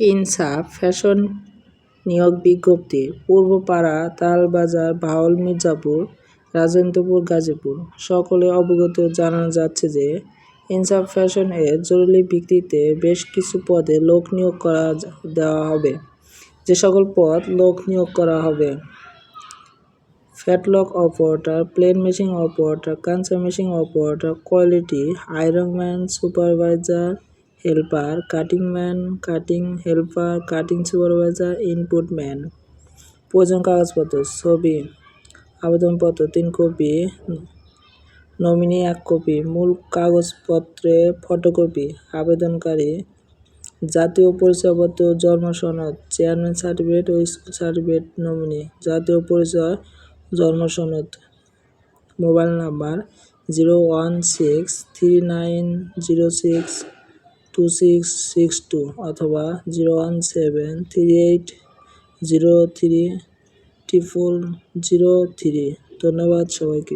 ইনসাফ ফ্যাশন নিয়োগ বিজ্ঞপ্তি, পূর্বপাড়া, তালবাজার, বাউল, মির্জাপুর, রাজেন্দ্রপুর, গাজীপুর। সকলে অবগত জানানো যাচ্ছে যে ইনসাফ ফ্যাশন এর জরুরি ভিত্তিতে বেশ কিছু পদে লোক নিয়োগ করা দেওয়া হবে। যে সকল পদ লোক নিয়োগ করা হবে, flatlock operator, plain machine operator কাঁচা machine operator, quality ironman supervisor helper cutting man cutting helper cutting supervisor input man প্রয়োজন কাগজপত্র, ছবি, আবেদনপত্র, তিন কপি নমিনি এক কপি, মূল কাগজপত্রে ফটোকপি আবেদনকারী, জাতীয় পরিচয়পত্র, জন্ম সনদ চেয়ারম্যান সার্টিফিকেট ও স্কুল সার্টিফিকেট নমিনি জাতীয় পরিচয়, জন্ম সনদ mobile number zero one six three nine zero six two six six two অথবা zero one seven three eight zero three triple zero three ধন্যবাদ সবাইকে।